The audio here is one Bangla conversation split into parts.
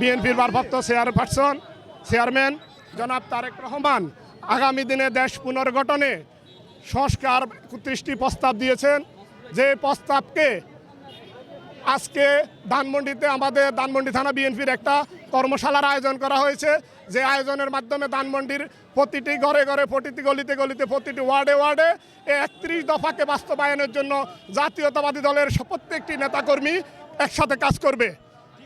বিএনপির ভারপ্রাপ্ত চেয়ারপারসন, চেয়ারম্যান জনাব তারেক রহমান আগামী দিনে দেশ পুনর্গঠনে সংস্কার একত্রিশটি প্রস্তাব দিয়েছেন। যে প্রস্তাবকে আজকে ধানমন্ডিতে আমাদের ধানমন্ডি থানা বিএনপির একটা কর্মশালার আয়োজন করা হয়েছে। যে আয়োজনের মাধ্যমে ধানমন্ডির প্রতিটি ঘরে ঘরে, প্রতিটি গলিতে গলিতে, প্রতিটি ওয়ার্ডে ওয়ার্ডে এই একত্রিশ দফাকে বাস্তবায়নের জন্য জাতীয়তাবাদী দলের প্রত্যেকটি নেতাকর্মী একসাথে কাজ করবে।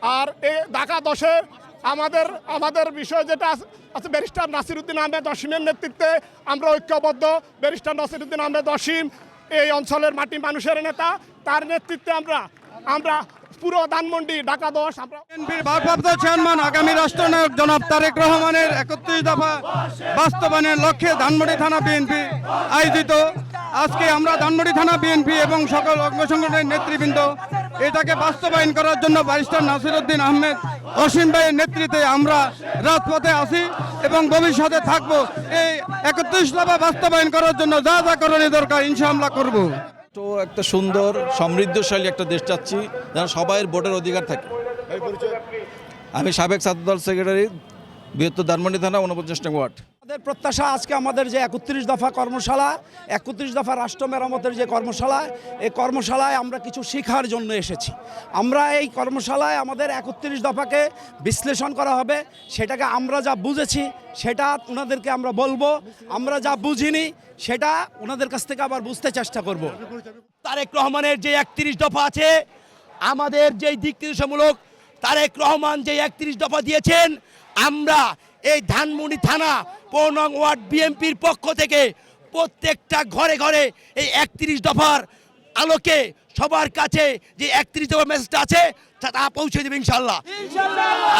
আর এ ঢাকা দশে আমাদের আমাদের বিষয় যেটা আছে- ব্যারিস্টার নাসিরুদ্দিন আহমেদ অসীমের নেতৃত্বে আমরা ঐক্যবদ্ধ। ব্যারিস্টার নাসিরুদ্দিন আহমেদ অসীম, এই অঞ্চলের মাটি মানুষের নেতা। তার নেতৃত্বে আমরা আমরা পুরো ধানমন্ডি, ঢাকা দশ, আমরা ভারপ্রাপ্ত চেয়ারম্যান, আগামী রাষ্ট্রনায়ক জনাব তারেক রহমানের একত্রিশ দফা বাস্তবায়নের লক্ষ্যে ধানমন্ডি থানা বিএনপি আয়োজিত। আজকে আমরা ধানমন্ডি থানা বিএনপি এবং সকল অঙ্গ সংগঠনের নেতৃবৃন্দ এটাকে বাস্তবায়ন করার জন্য ব্যারিস্টার নাসিরউদ্দিন আহমেদ অসীম ভাইয়ের নেতৃত্বে আমরা রাজপথে আছি এবং ভবিষ্যতে থাকব। এই একত্রিশ দফা বাস্তবায়ন করার জন্য যা যা করণীয় দরকার ইনশাআল্লাহ করব। তো একটা সুন্দর সমৃদ্ধশালী একটা দেশ চাচ্ছি যেন সবাইয়ের ভোটের অধিকার থাকে। আমি সাবেক ছাত্রদল সেক্রেটারি বৃহত্তর ধানমন্ডি থানা উনপঞ্চাশ নং ওয়ার্ড। আমাদের প্রত্যাশা আজকে আমাদের যে একত্রিশ দফা কর্মশালা, একত্রিশ দফা রাষ্ট্র মেরামতের যে কর্মশালা, এই কর্মশালায় আমরা কিছু শেখার জন্য এসেছি। আমরা এই কর্মশালায় আমাদের একত্রিশ দফাকে বিশ্লেষণ করা হবে, সেটাকে আমরা যা বুঝেছি, সেটা ওনাদেরকে আমরা বলব, আমরা যা বুঝিনি, সেটা ওনাদের কাছ থেকে আবার বুঝতে চেষ্টা করব। তারেক রহমানের যে একত্রিশ দফা আছে, আমাদের যেই দিক নির্দেশমূলক তারেক রহমান যে একত্রিশ দফা দিয়েছেন, আমরা এই ধানমন্ডি থানা পৌনং ওয়ার্ড বিএমপির পক্ষ থেকে প্রত্যেকটা ঘরে ঘরে এই একত্রিশ দফার আলোকে সবার কাছে যে একত্রিশ দফার মেসেজটা আছে তা তা পৌঁছে দেবে ইনশাল্লাহ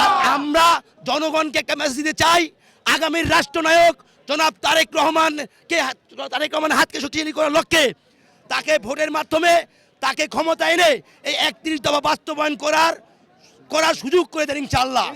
আর আমরা জনগণকে একটা মেসেজ দিতে চাই আগামীর রাষ্ট্রনায়ক জনাব তারেক রহমানকে তারেক রহমান হাতকে শক্তিশালী করার লক্ষ্যে তাকে ভোটের মাধ্যমে তাকে ক্ষমতা এনে এই একত্রিশ দফা বাস্তবায়ন করার করার সুযোগ করে দেন ইনশাল্লাহ